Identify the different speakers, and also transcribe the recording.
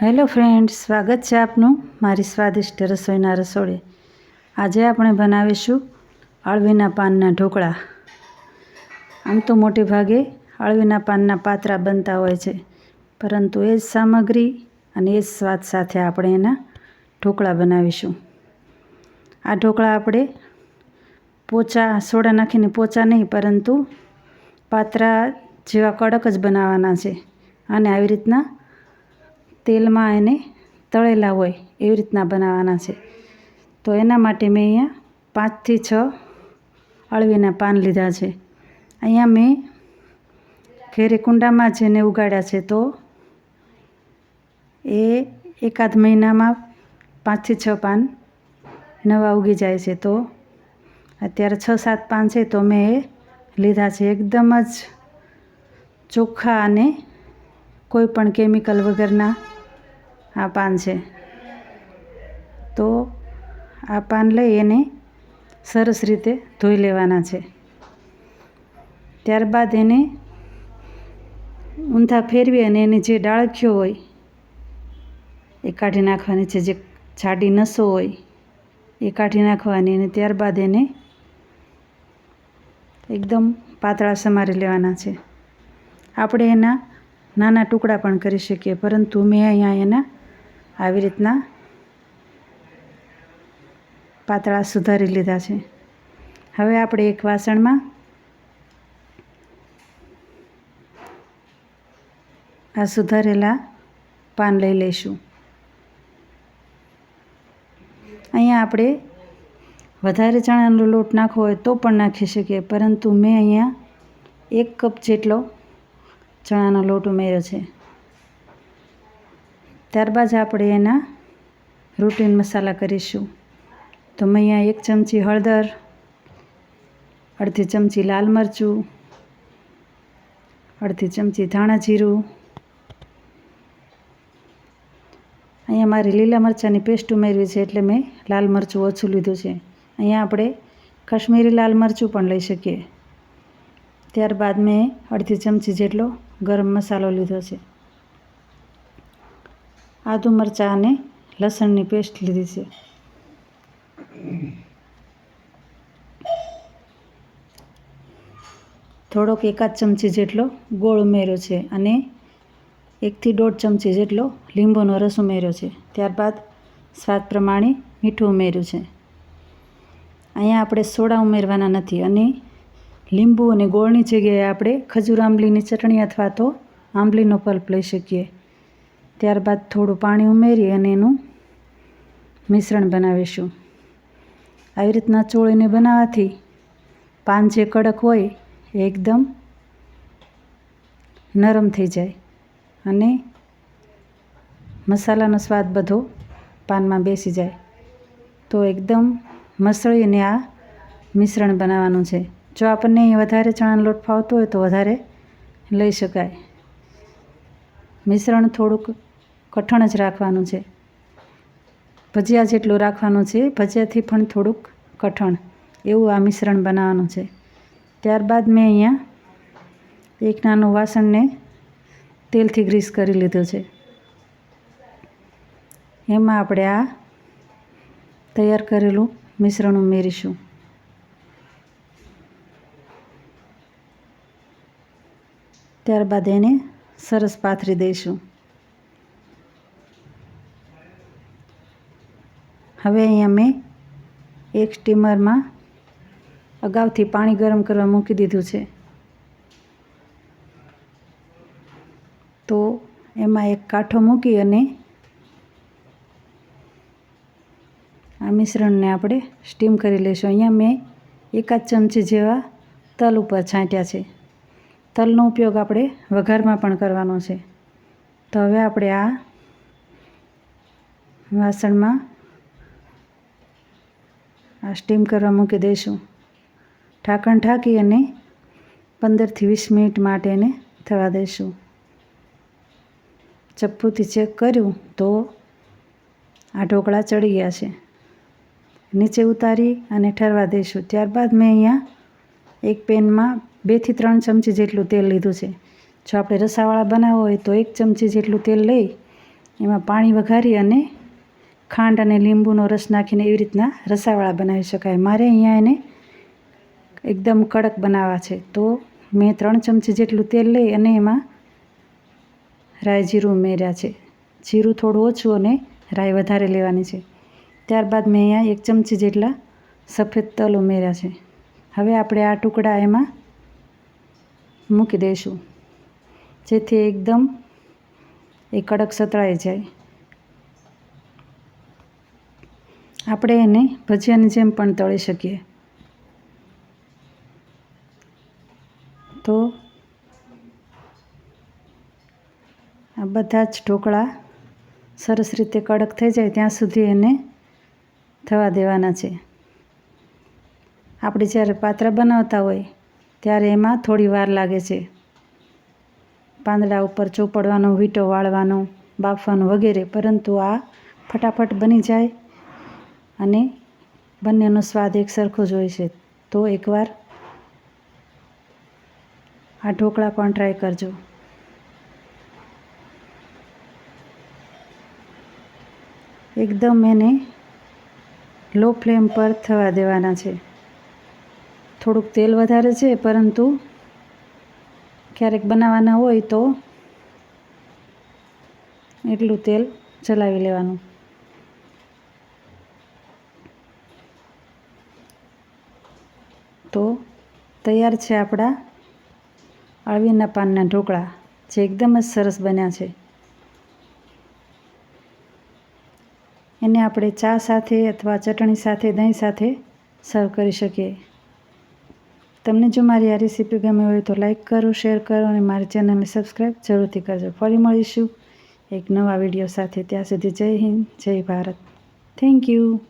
Speaker 1: Hello friends, સ્વાગત છે આપનું મારી સ્વાદિષ્ટ રસોઈના રસોડે. આજે આપણે બનાવીશું અળવીના પાનના ઢોકળા. આમ તો મોટે ભાગે અળવીના પાનના પાતરા બનતા હોય છે, પરંતુ એ જ સામગ્રી અને એ જ સ્વાદ સાથે આપણે એના ઢોકળા બનાવીશું. આ ઢોકળા આપણે પોચા, સોડા નાખીને પોચા નહીં, પરંતુ પાતરા જેવા કડક જ બનાવવાના છે અને આવી રીતના તેલમાં એને તળેલા હોય એવી રીતના બનાવવાના છે. તો એના માટે મેં અહીંયા પાંચથી છ અળવીના પાન લીધા છે. અહીંયા મેં ઘેરે કુંડામાં જેને ઉગાડ્યા છે તો એ એકાદ મહિનામાં પાંચથી છ પાન નવા ઉગી જાય છે. તો અત્યારે છ સાત પાન છે તો મેં એ લીધા છે. એકદમ જ ચોખ્ખા અને કોઈ પણ કેમિકલ વગરના આ પાન છે. તો આ પાન લઈ એને સરસ રીતે ધોઈ લેવાના છે. ત્યારબાદ એને ઊંધા ફેરવી અને એની જે ડાળખીઓ હોય, એ કાઢી નાખવાની છે. જે જાડી નસો હોય, એ કાઢી નાખવાની અને ત્યારબાદ એને એકદમ પાતળા સમારી લેવાના છે. આપણે એના નાના ટુકડા પણ કરી શકીએ. પરંતુ મેં અહીંયા એના આવી રીતના પાતળા સુધારી લીધા છે. હવે આપણે એક વાસણમાં આ સુધારેલા પાન લઈ લઈશું. અહીંયા આપણે વધારે ચણાનો લોટ નાખવો હોય તો પણ નાખી શકીએ. પરંતુ મેં અહીંયા એક કપ જેટલો ચણાનો લોટ ઉમેર્યો છે. ત્યારબાદ આપણે એના રૂટીન મસાલા કરીશું. તો મેં અહીંયા એક ચમચી હળદર, અડધી ચમચી લાલ મરચું, અડધી ચમચી ધાણા જીરું. અહીંયા મારી લીલા મરચાંની પેસ્ટ ઉમેરવી છે એટલે મેં લાલ મરચું ઓછું લીધું છે. અહીંયા આપણે કાશ્મીરી લાલ મરચું પણ લઈ શકીએ. ત્યારબાદ મેં અડધી ચમચી જેટલો ગરમ મસાલો લીધો છે. આદુ મરચાં અને લસણની પેસ્ટ લીધી છે. થોડોક એકાદ ચમચી જેટલો ગોળ ઉમેર્યો છે અને એકથી દોઢ ચમચી જેટલો લીંબુનો રસ ઉમેર્યો છે. ત્યારબાદ સ્વાદ પ્રમાણે મીઠું ઉમેર્યું છે. અહીંયા આપણે સોડા ઉમેરવાના નથી અને લીંબુ અને ગોળની જગ્યાએ આપણે ખજૂર આંબલીની ચટણી અથવા તો આંબલીનો પલ્પ લઈ શકીએ. ત્યારબાદ થોડું પાણી ઉમેરી અને એનું મિશ્રણ બનાવીશું. આવી રીતના ચોળીને બનાવવાથી પાન જે કડક હોય એ એકદમ નરમ થઈ જાય અને મસાલાનો સ્વાદ બધો પાનમાં બેસી જાય. તો એકદમ મસળીને આ મિશ્રણ બનાવવાનું છે. જો આપણને વધારે ચણાનો લોટ ફાવતો હોય તો વધારે લઈ શકાય. મિશ્રણ થોડુંક કઠણ જ રાખવાનું છે. ભજીયા જેટલું રાખવાનું છે, ભજીયાથી પણ થોડુંક કઠણ. એવું આ મિશ્રણ બનાવવાનું છે. ત્યારબાદ મેં અહીંયા એક નાનું વાસણને તેલથી ગ્રીસ કરી લીધું છે. એમાં આપણે આ તૈયાર કરેલું મિશ્રણ ઉમેરીશું. ત્યારબાદ એને સરસ પાથરી દઈશું. હવે અહીંયા મેં એક સ્ટીમરમાં અગાઉથી પાણી ગરમ કરવા મૂકી દીધું છે. તો એમાં એક કાંઠો મૂકી અને આ મિશ્રણને આપણે સ્ટીમ કરી લઈશું. અહીંયા મેં એકાદ ચમચી જેવા તલ ઉપર છાંટ્યા છે. તલનો ઉપયોગ આપણે વઘારમાં પણ કરવાનો છે. તો હવે આપણે આ વાસણમાં આ સ્ટીમ કરવા મૂકી દઈશું. ઢાંકણ ઢાંકી અને પંદરથી વીસ મિનિટ માટે એને થવા દઈશું. ચપ્પુથી ચેક કર્યું તો આ ઢોકળા ચડી ગયા છે. નીચે ઉતારી અને ઠરવા દઈશું. ત્યારબાદ મેં અહીંયા એક પેનમાં બેથી ત્રણ ચમચી જેટલું તેલ લીધું છે. જો આપણે રસાવાળા બનાવવો હોય તો એક ચમચી જેટલું તેલ લઈ, એમાં પાણી વઘારી અને ખાંડ અને લીંબુનો રસ નાખીને એવી રીતના રસાવાળા બનાવી શકાય. મારે અહીંયા એને એકદમ કડક બનાવવા છે. તો મેં ત્રણ ચમચી જેટલું તેલ લઈ અને એમાં રાઈ જીરું ઉમેર્યા છે. જીરું થોડું ઓછું અને રાઈ વધારે લેવાની છે. ત્યારબાદ મેં અહીંયા એક ચમચી જેટલા સફેદ તલ ઉમેર્યા છે. હવે આપણે આ ટુકડા એમાં મૂકી દઈશું. જેથી એકદમ એ કડક સતળાઈ જાય. આપણે એને ભજીયાની જેમ પણ તળી શકીએ. તો આ બધા જ ઢોકળા સરસ રીતે કડક થઈ જાય ત્યાં સુધી એને થવા દેવાના છે. આપણે જ્યારે પાત્ર બનાવતા હોય ત્યારે એમાં થોડી વાર લાગે છે. પાંદડા ઉપર ચોપડવાનો, વીંટો વાળવાનો, બાફવાનું વગેરે, પરંતુ આ ફટાફટ બની જાય અને બંનેનો સ્વાદ એક સરખો જ હોય છે. તો એકવાર આ ઢોકળા પણ ટ્રાય કરજો. એકદમ એને લો ફ્લેમ પર થવા દેવાના છે. થોડુંક તેલ વધારે છે, પરંતુ ક્યારેક બનાવવાના હોય તો એટલું તેલ ચલાવી લેવાનું. તો તૈયાર છે આપણા અળવીના પાનના ઢોકળા, જે એકદમ જ સરસ બન્યા છે. એને આપણે ચા સાથે અથવા ચટણી સાથે, દહીં સાથે સર્વ કરી શકીએ. તમને જો મારી આ રેસીપી ગમી હોય તો લાઈક કરો શેર કરો અને મારી ચેનલને સબસ્ક્રાઈબ જરૂરથી કરજો. ફરી મળીશું એક નવા વીડિયો સાથે. ત્યાં સુધી જય હિન્દ, જય ભારત. Thank you